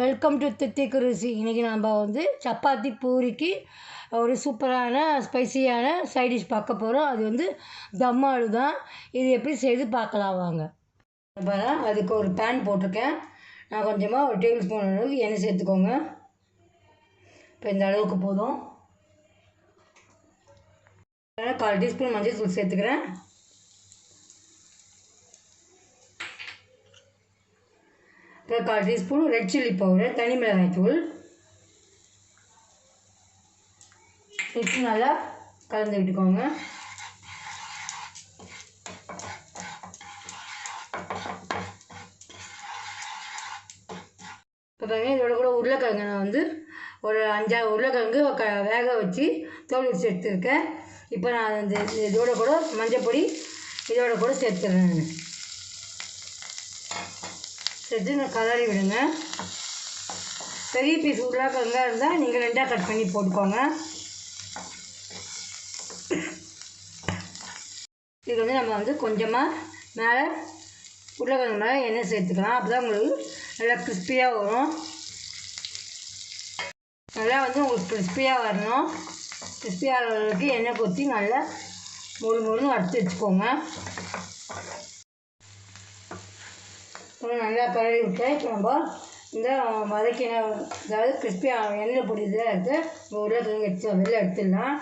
Welcome to தித்திக்கு ருசி இன்றைக்கி நம்ம வந்து சப்பாத்தி பூரிக்கு ஒரு சூப்பரான ஸ்பைசியான சைட் டிஷ் பார்க்க போகிறோம் அது வந்து தம் ஆலு தான். இது எப்படி செய்து பார்க்கலாம் வாங்க. பாருங்க அதுக்கு ஒரு பேன் போட்டிருக்கேன். நான் கொஞ்சமாக ஒரு டேபிள் ஸ்பூன் அளவுக்கு எண்ணெய் சேர்த்துக்கோங்க. இப்போ இந்த அளவுக்கு போதும். கால் டீஸ்பூன் மஞ்சள் தூள் சேர்த்துக்கிறேன். கால் டீஸ்பூன் ரெட் சில்லி பவுடர் தனி மிளகாய் தூள். இட்டு நல்லா கலந்து விட்டுக்கோங்க இப்போ பாருங்க இதோட கூட உருளைக்கிழங்கு நான் வந்து ஒரு அஞ்சாறு உருளைக்கிழங்கு க வேக வச்சு தோல் உரிச்சு எடுத்துருக்கேன். இப்போ நான் இந்த இதோட கூட மஞ்சள் பொடி இதோட கூட சேர்த்துறேன். நான் கலரி விடுங்க. பெரிய பீஸ் உருளைக்கிழங்கா இருந்தால் நீங்கள் ரெண்டாக கட் பண்ணி போட்டுக்கோங்க. இது வந்து நம்ம வந்து கொஞ்சமாக மேலே உருளைக்கிழங்கு மேலே எண்ணெய் சேர்த்துக்கலாம். அப்போ தான் உங்களுக்கு நல்லா கிறிஸ்பியாக வரும். நல்லா வந்து உங்களுக்கு கிறிஸ்பியாக வரணும். கிறிஸ்பியாக வர்றதுக்கு எண்ணெய் கொத்தி நல்லா முழு முழுன்னு வறுத்து வச்சுக்கோங்க அப்புறம் நல்லா பரவி விட்டேன் இப்போ நம்ம இந்த வதக்கின அதாவது கிறிஸ்பியாக எண்ணெயில் இதில் எடுத்து உருளைக்கிழங்கு எடுத்து வெளில எடுத்துடலாம்.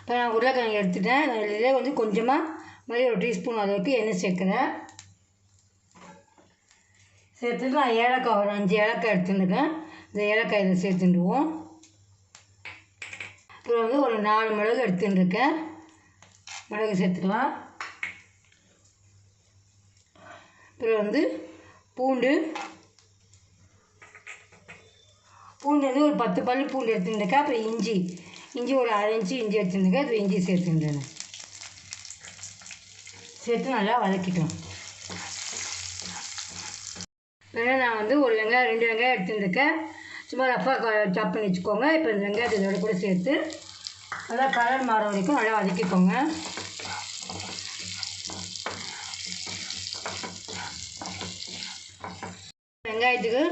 இப்போ நான் உருளைக்கிழங்கு எடுத்துட்டேன். இதில் வந்து கொஞ்சமாக மாதிரி ஒரு டீஸ்பூன் அளவுக்கு எண்ணெய் சேர்க்குறேன். சேர்த்துட்டு நான் ஏலக்காய் ஒரு அஞ்சு ஏலக்காய் எடுத்துருக்கேன். இந்த ஏலக்காய் இதில் சேர்த்துடுவோம். அப்புறம் வந்து ஒரு நாலு மிளகு எடுத்துருக்கேன். மிளகு சேர்த்துக்கலாம். அப்புறம் வந்து பூண்டு. பூண்டு வந்து ஒரு பத்து பல் பூண்டு எடுத்துருக்கேன் அப்புறம் இஞ்சி. இஞ்சி ஒரு அரை இஞ்சி இஞ்சி எடுத்துருக்கேன் அது இஞ்சி சேர்த்துருந்தேன். சேர்த்து நல்லா வதக்கிட்டோம். வேணா நான் வந்து ஒரு வெங்காயம் ரெண்டு வெங்காயம் எடுத்துருக்கேன் சும்மா ரஃபாக சாப் பண்ணி வச்சுக்கோங்க. இப்போ இந்த வெங்காயத்தை இதோட கூட சேர்த்து நல்லா கலர் மாற வரைக்கும் நல்லா வதக்கிக்கோங்க. வெங்காயத்துக்கு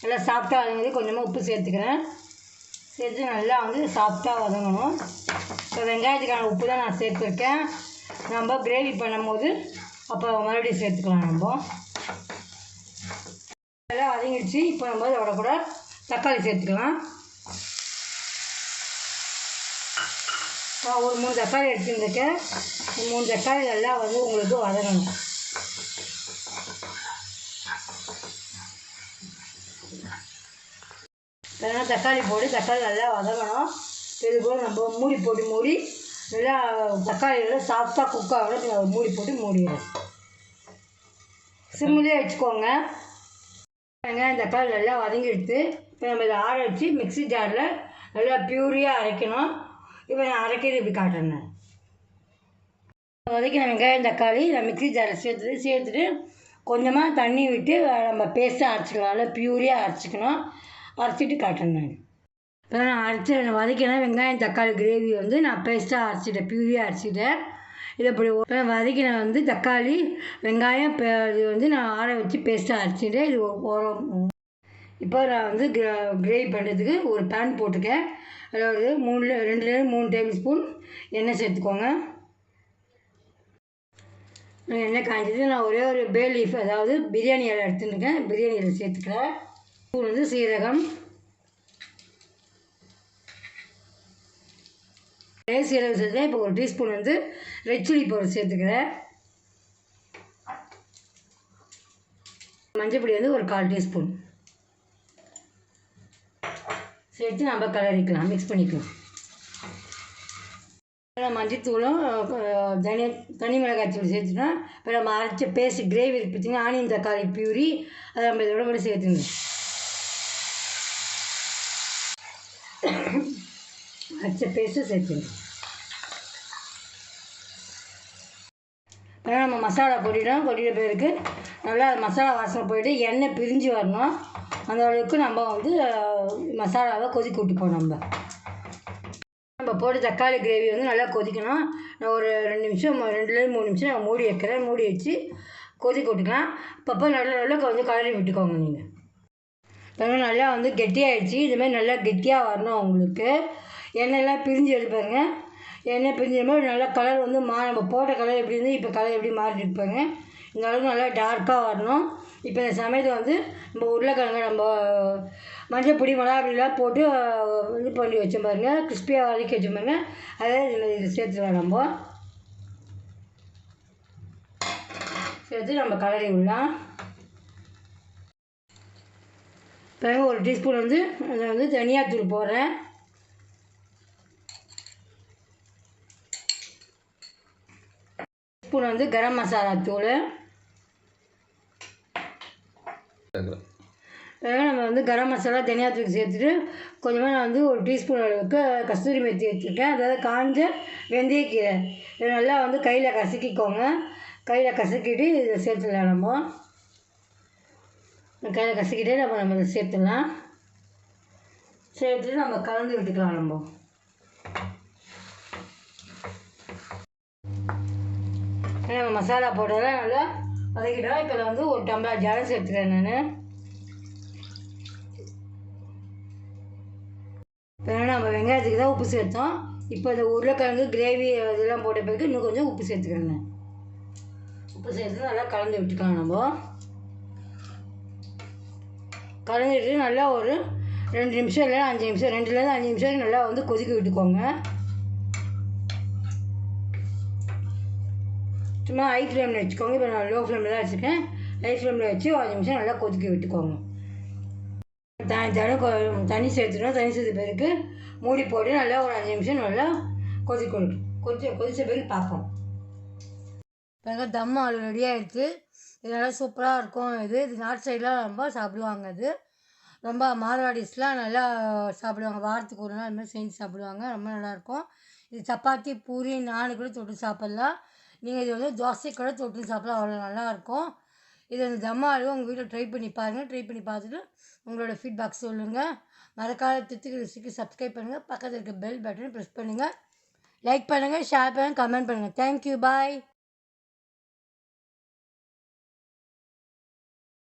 நல்லா சாஃப்டாக வதங்கி கொஞ்சமாக உப்பு சேர்த்துக்கிறேன். சேர்த்து நல்லா வந்து சாஃப்டாக வதங்கணும். இப்போ வெங்காயத்துக்கான உப்பு தான் நான் சேர்த்துருக்கேன். நம்ம கிரேவி பண்ணும்போது அப்போ மறுபடியும் சேர்த்துக்கலாம் நம்ம. நல்லா வதங்கிடுச்சு. இப்போ நம்ம அதோட கூட தக்காளி சேர்த்துக்கலாம். ஒரு மூணு தக்காளி எடுத்துருந்துருக்கேன். மூணு தக்காளி நல்லா வந்து உங்களுக்கு வதங்கணும். இல்லைன்னா தக்காளி போட்டு தக்காளி நல்லா வதங்கணும். இது போல் நம்ம மூடி போட்டு மூடி நல்லா தக்காளி நல்லா சாஃப்டாக குக் ஆகணும். மூடி போட்டு மூடிடும் சிம்மிலே வச்சுக்கோங்க. வெங்காயம் தக்காளி நல்லா வதங்கிடுத்து இப்போ நம்ம இதை ஆற வச்சு மிக்ஸி ஜாரில் நல்லா பியூரியாக அரைக்கணும். இப்போ நான் அரைக்கிறது இப்படி காட்டுறேன் நான். வதக்கின வெங்காயம் தக்காளி நான் மிக்ஸி ஜாரில் சேர்த்துட்டு சேர்த்துட்டு கொஞ்சமாக தண்ணி விட்டு நம்ம பேஸ்ட்டாக அரைச்சிக்கலாம். நல்லா பியூரியாக அரைச்சிக்கணும். அரைச்சிட்டு காட்டுறேன் நான். இப்போ நான் அரைச்சி வதக்கின வெங்காயம் தக்காளி கிரேவி வந்து நான் பேஸ்ட்டாக அரைச்சிட்டேன். பியூரியாக அரைச்சிட்டேன். இதை இப்படி இப்போ வதக்கின வந்து தக்காளி வெங்காயம் இது வந்து நான் ஆற வச்சு பேஸ்ட்டாக அரைச்சிட்டேன். இது ஒரு இப்போ நான் வந்து கிரேவி பண்ணுறதுக்கு ஒரு பேன் போட்டிருக்கேன். அதாவது மூணு ரெண்டுலேருந்து மூணு டேபிள் ஸ்பூன் எண்ணெய் சேர்த்துக்கோங்க. எண்ணெய் காய்ஞ்சது? நான் ஒரே ஒரு பே லீஃப் அதாவது பிரியாணி இலை எடுத்துருக்கேன் பிரியாணி இலை சேர்த்துக்கிறேன். ஸ்பூன் வந்து சீரகம். சீரகம் சேர்த்தேன் இப்போ ஒரு டீஸ்பூன் வந்து ரெட் சில்லி பவுடர் சேர்த்துக்கிறேன். மஞ்சள் பொடி வந்து ஒரு கால் டீஸ்பூன். சேர்த்து நம்ம கலரிக்கலாம் மிக்ஸ் பண்ணிக்கலாம். மஞ்சத்தூளும் தனி தனி மிளகாய் தூள் சேர்த்துட்டோம். இப்போ நம்ம அரைச்ச பேஸ்ட் கிரேவி இருக்கு பார்த்தீங்கன்னா ஆனியன் தக்காளி பியூரி அதை நம்ம இதோட கூட சேர்த்துக்கணும் அரைச்ச பேஸ்ட்டு சேர்த்துக்கணும் இப்போ நம்ம மசாலா கொட்டிட்டோம் கொட்டிட்ட பிறகு நல்லா மசாலா வாசனை போயிட்டு எண்ணெய் பிரிஞ்சு வரணும். அந்த அளவுக்கு நம்ம வந்து மசாலாவை கொதிக்க விட்டுப்போம் நம்ம. இப்போ போட்டு தக்காளி கிரேவி வந்து நல்லா கொதிக்கணும். நான் ஒரு ரெண்டு நிமிஷம் ரெண்டுலேருந்து மூணு நிமிஷம் நான் மூடி வைக்கிறேன். மூடி வச்சு கொதிக்க விட்டுக்கலாம். அப்பப்போ நல்ல நல்லா கொஞ்சம் கலரி விட்டுக்கோங்க நீங்கள் நல்லா வந்து கெட்டியாகிடுச்சு இதுமாதிரி நல்லா கெட்டியாக வரணும் உங்களுக்கு. எண்ணெயெல்லாம் பிரிஞ்சு எடுப்பாருங்க எண்ணெய் பிரிஞ்சு மாதிரி நல்லா கலர் வந்து மா நம்ம போட்ட கலர் எப்படி இருந்து இப்போ கலர் எப்படி மாறிட்டு இருப்பாங்க இந்த அளவுக்கு நல்லா டார்க்காக வரணும். இப்போ இந்த சமயத்தை வந்து நம்ம உருளைக்கிழங்கு நம்ம மஞ்சள் பொடி மிளகா அப்படிலாம் போட்டு இது பண்ணி வச்சோம் பாருங்க. கிறிஸ்பியாக வதக்கி வச்சு பாருங்க. அதை இதில் இது சேர்த்துக்கலாம் நம்ம. சேர்த்து நம்ம கலரி விடலாம். பிறகு ஒரு டீஸ்பூன் வந்து நான் வந்து தனியாத்தூள் போடுறேன். ஸ்பூன் வந்து கரம் மசாலா தூள். பிறகு நம்ம வந்து கரம் மசாலா தனியாக தூக்கி சேர்த்துட்டு கொஞ்சமாக நான் வந்து ஒரு டீஸ்பூன் அளவுக்கு கஸ்தூரி மெத்தி வச்சுருக்கேன். அதாவது காஞ்ச வெந்தயக்கீரை. இதை நல்லா வந்து கையில் கசக்கிக்கோங்க. கையில் கசக்கிட்டு இதை சேர்த்துடலாம் நம்ம. கையில் கசக்கிட்டே நம்ம நம்ம இதை சேர்த்துடலாம். சேர்த்துட்டு நம்ம கலந்து விட்டுக்கலாம் நம்ம. நம்ம மசாலா போட்டதெல்லாம் நல்லா வதக்கிட்டோம் இப்போ வந்து ஒரு டம்ளர் ஜலம் சேர்த்துக்கிறேன் நான். இப்போ நம்ம வெங்காயத்துக்கு தான் உப்பு சேர்த்தோம். இப்போ இந்த உருளைக்கிழங்கு கிரேவி இதெல்லாம் போட்ட பிறகு இன்னும் கொஞ்சம் உப்பு சேர்த்துக்கிறேன் உப்பு சேர்த்து நல்லா கலந்து விட்டுக்கலாம் நம்ம. கலந்துட்டு நல்லா ஒரு ரெண்டு நிமிஷம் இல்லை அஞ்சு நிமிஷம் ரெண்டுலேருந்து அஞ்சு நிமிஷம் நல்லா வந்து கொதிக்க விட்டுக்கோங்க. சும்மா ஹை ஃப்ளேமில் வச்சுக்கோங்க. இப்போ நான் லோ ஃப்ளேமில் தான் வச்சுருக்கேன். ஹை ஃப்ளேமில் வச்சு ஒரு அஞ்சு நிமிஷம் நல்லா கொதிக்க விட்டுக்கோங்க. த தனி தண்ணி சேர்த்துட்டோம். தண்ணி சேர்த்த பிறகு மூடி போட்டு நல்லா ஒரு அஞ்சு நிமிஷம் நல்லா கொதிக்க விட்டு கொதிச்ச கொதிச்ச பிறகு பார்ப்போம். பிறகு தம் ஆள் ரெடி ஆகிடுச்சு இது நல்லா சூப்பராக இருக்கும் இது. இது நார்த் சைட்லாம் ரொம்ப சாப்பிடுவாங்க இது. ரொம்ப மார்வாடிஸ்லாம் நல்லா சாப்பிடுவாங்க. வாரத்துக்கு ஒரு நாள் மாதிரி செஞ்சு சாப்பிடுவாங்க. ரொம்ப நல்லாயிருக்கும் இது சப்பாத்தி பூரி நானு கூட தொட்டு சாப்பிட்லாம். நீங்கள் இது வந்து தோசை கூட தொட்டு சாப்பிடலாம் அவ்வளோ நல்லாயிருக்கும். இது அந்த தம்மாளு உங்கள் வீட்டில் ட்ரை பண்ணி பாருங்கள் ட்ரை பண்ணி பார்த்துட்டு உங்களோட ஃபீட்பேக் சொல்லுங்கள் மறக்காத தித்துக்கு ரிசிக்கு சப்ஸ்கிரைப் பண்ணுங்கள் பக்கத்தில் இருக்க பெல் பட்டனை ப்ரெஸ் பண்ணுங்கள் லைக் பண்ணுங்கள் ஷேர் பண்ணுங்கள் கமெண்ட் பண்ணுங்கள் தேங்க்யூ பாய்